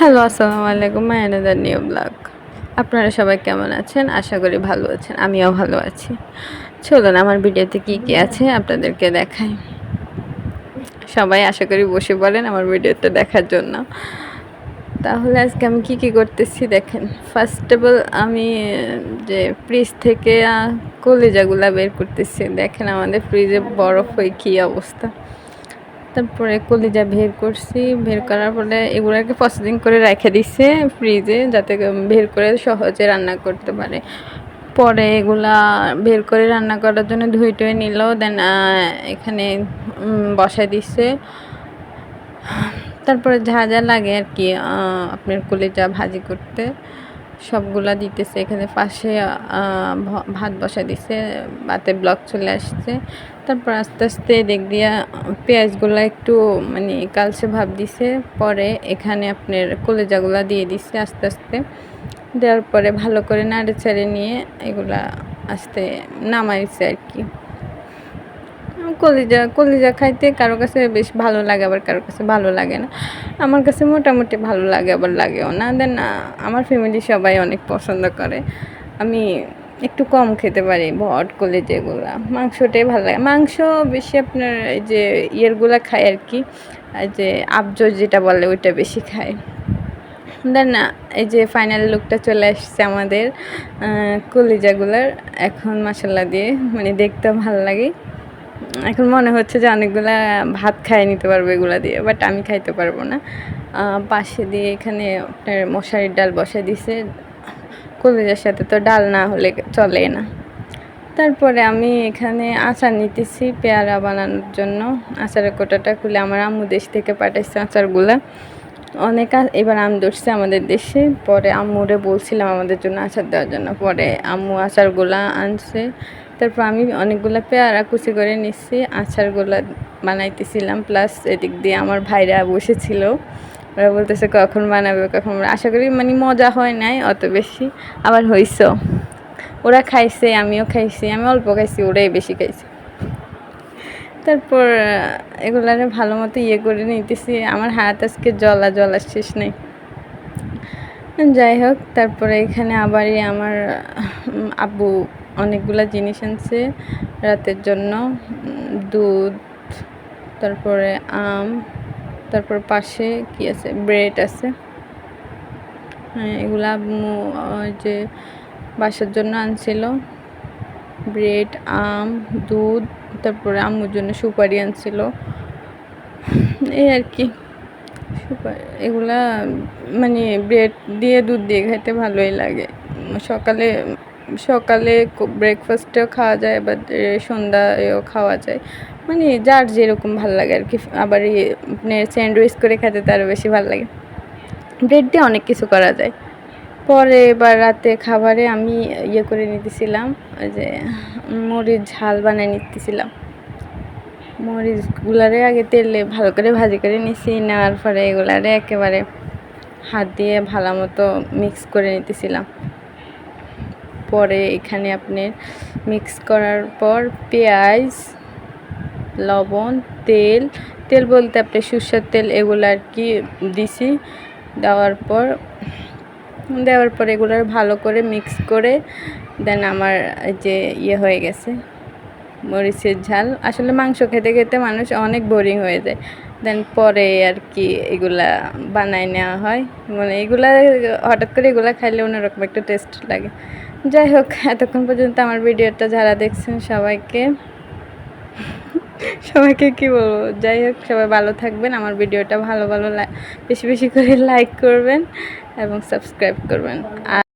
Hello, আসসালামু আলাইকুম মায়ানাদার new blog আপনারা সবাই কেমন আছেন? আশা করি ভালো আছেন, আমিও ভালো আছি। চলুন, আমার ভিডিওতে কি কি আছে আপনাদেরকে দেখাই। সবাই আশা করি বসে পড়েন আমার ভিডিওটা দেখার জন্য। তাহলে আজকে আমি কি কি করতেছি দেখেন। ফার্স্ট অফ অল আমি যে ফ্রিজ থেকে কলিজাগুলা বের করতেছি। দেখেন আমাদের ফ্রিজে বরফ হয়ে কী অবস্থা। তারপরে কলিজা বের করছি। বের করার পরে এগুলোকে প্রসেসিং করে রেখে দিচ্ছে ফ্রিজে যাতে বের করে সহজে রান্না করতে পারে। পরে এগুলা বের করে রান্না করার জন্য ধুয়ে টুয়ে নিল দেন এখানে বসায় দিচ্ছে তারপরে যা যা লাগে আর কি আপনার কলিজা ভাজি করতে। সবগুলা দিতেছে। এখানে পাশে ভাত বসা দিছে ভাতে ব্লক চলে আসছে। তারপর আস্তে আস্তে দেখ দিয়া পেঁয়াজগুলো একটু মানে কালচে ভাব দিছে। পরে এখানে আপনার কলেজাগুলা দিয়ে দিছে আস্তে আস্তে। দেওয়ার পরে ভালো করে নাড়ে চাড়ে নিয়ে এগুলা আস্তে নামাইছে আর কি। কলিজা কলিজা খাইতে কারও কাছে বেশ ভালো লাগে, আবার কারও কাছে ভালো লাগে না। আমার কাছে মোটামুটি ভালো লাগে, আবার লাগেও না। দেন আমার ফ্যামিলি সবাই অনেক পছন্দ করে। আমি একটু কম খেতে পারি ভট কলিজা এগুলা। মাংসটাই ভালো লাগে। মাংস বেশি আপনার এই যে ইয়েরগুলা খায় আর কি যে আবজ যেটা বলে, ওইটা বেশি খায়। দেন এই যে ফাইনাল লুকটা চলে আসছে আমাদের কলিজাগুলার। এখন মশলা দিয়ে মানে দেখতে ভালো লাগে। এখন মনে হচ্ছে যে অনেকগুলা ভাত খাই নিতে পারব এগুলা দিয়ে বাট আমি খাইতে পারব না। পাশে দিয়ে এখানে আপনার মশারির ডাল বসে দিছে। কলিজার সাথে তো ডাল না হলে চলে না। তারপরে আমি এখানে আচার নিতেছি পেয়ারা বানানোর জন্য। আচারের কোটাটা খুলে আমার আম্মু দেশ থেকে পাঠাইছে আচারগুলা। অনেক এবার আম ধরছে আমাদের দেশে। পরে আম্মুরে বলছিলাম আমাদের জন্য আচার দেওয়ার জন্য। পরে আম্মু আচারগুলা আনছে। তারপর আমি অনেকগুলা পেয়ারা কুচি করে নিচ্ছি আচারগুলা বানাইতেছিলাম প্লাস এদিক দিয়ে আমার ভাইরা বসেছিল। ওরা বলতেছে, কখন বানাবে, কখন আশা করি মানে মজা হয় নাই, অত বেশি। আবার হইছো ওরা খাইছে, আমিও খাইছি, আমি অল্প খাইছি, ওরাই বেশি খাইছে। তারপর এগুলারে ভালো মতো ইয়ে করে নিতেছি। আমার হাত আজকে জলা জলা শেষ নেই। যাই হোক, তারপরে এখানে আবারই আমার আব্বু অনেকগুলা জিনিস আনছে রাতের জন্য। দুধ, তারপরে আম, তারপর পাশে কি আছে? ব্রেড আছে। হ্যাঁ এগুলা আম্মু যে বাসার জন্য আনছিল। ব্রেড, আম, দুধ, তারপরে আম্মুর জন্য সুপারি আনছিল। এই আর কি। এগুলা মানে ব্রেড দিয়ে দুধ দিয়ে খেতে ভালোই লাগে। সকালে সকালে ব্রেকফাস্টেও খাওয়া যায় বা সন্ধ্যায়ও খাওয়া যায়। মানে যার যেরকম ভালো লাগে আর কি, আবার আপনার স্যান্ডউইচ করে খেতে তারও বেশি ভালো লাগে। ব্রেড দিয়ে অনেক কিছু করা যায়। পরে এবার রাতে খাবারে আমি ইয়ে করে নিতেছিলাম যে, মুড়ির ঝাল বানিয়ে নিতেছিলাম। মরিচগুলারে আগে তেলে ভালো করে ভাজি করে নিছি, নেওয়ার পরে এগুলারে একেবারে হাত দিয়ে ভালো মতো মিক্স করে নিতেছিলাম। পরে এখানে আপনি মিক্স করার পর পেঁয়াজ, লবণ, তেল তেল বলতে আপনি সরষের তেল এগুলো আর কি দিছি, দেওয়ার পর দেওয়ার পর এগুলোর ভালো করে মিক্স করে দেন আমার যে ইয়ে হয়ে গেছে। মরিচের ঝাল। আসলে মাংস খেতে খেতে মানুষ অনেক বোরিং হয়ে যায়। দেন পরে আর কি এগুলা বানায় নেওয়া হয়। মানে এগুলা হঠাৎ করে এগুলা খাইলে অন্যরকম একটা টেস্ট লাগে। যাই হোক, এতক্ষণ পর্যন্ত আমার ভিডিওটা যারা দেখছেন সবাইকে সবাইকে কি বলব? যাই হোক, সবাই ভালো থাকবেন। আমার ভিডিওটা ভালো ভালো বেশি বেশি করে লাইক করবেন এবং সাবস্ক্রাইব করবেন। আর